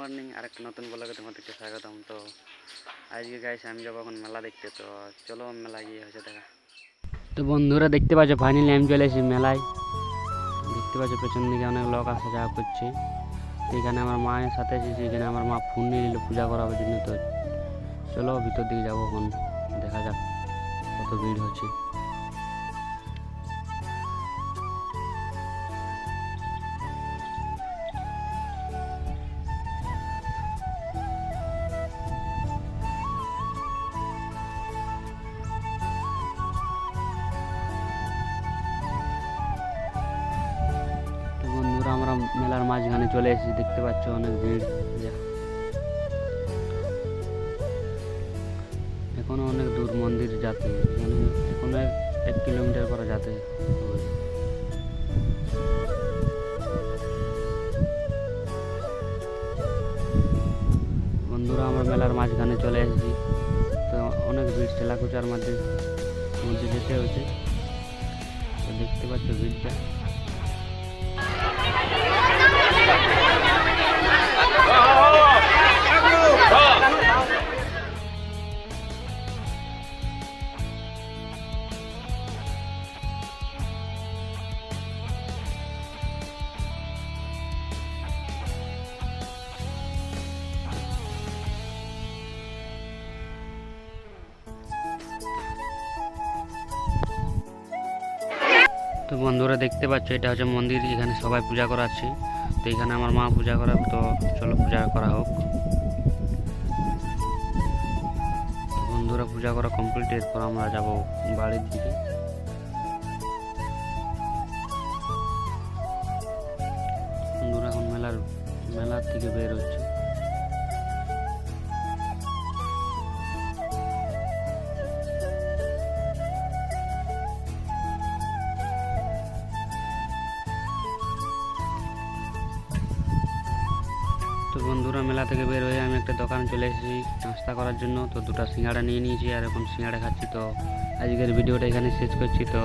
Morning আর একটা নতুন ব্লগে তোমাদেরকে স্বাগতম। তো আজকে গাইছে আমি যাব এখন মেলা দেখতে। তো চলো মেলা গিয়ে হয়েছে দেখা। তো বন্ধুরা, দেখতে পাচ্ছ ফাইনালি আমি চলে এসেছি মেলায়। দেখতে পাচ্ছ, পেছন দিকে অনেক লোক আসা যাওয়া করছে। এখানে আমার মায়ের সাথে এসেছি, এখানে আমার মা ফোন নিয়ে নিল পূজা করার জন্য। তো চলো ভিতর দিকে যাব এখন, দেখা যাক কত ভিড় হচ্ছে। মেলার মাঝখানে চলে এসেছি, দেখতে পাচ্ছ অনেক ভিড়। এখনও অনেক দূর মন্দির যাতে এখানে এখনও এক- কিলোমিটার করে যাতে বন্ধুরা, আমার মেলার মাঝখানে চলে এসেছি। তো অনেক ভিড়, ঠেলাকুচার মধ্যে মধ্যে যেতে হচ্ছে তো দেখতে পাচ্ছ ভিড়টা। তো বন্ধুরা দেখতে পাচ্ছ, এটা হচ্ছে মন্দির, এখানে সবাই পূজা করাচ্ছে। তো এখানে আমার মা পূজা করা তো চলো পূজা করা হোক। বন্ধুরা, পূজা করা কমপ্লিট এরপর আমরা যাব বাড়ির দিকে। বন্ধুরা, এখন মেলার মেলার থেকে বের হচ্ছে। বন্ধুরা, মেলা থেকে বের হয়ে আমি একটা দোকান চলে এসেছি নাস্তা করার জন্য। তো দুটো সিঙ্গাড়া নিয়ে নিয়েছি আর এখন সিঙ্গাড়া খাচ্ছি তো। আজকের ভিডিওটা এখানে শেষ করছি তো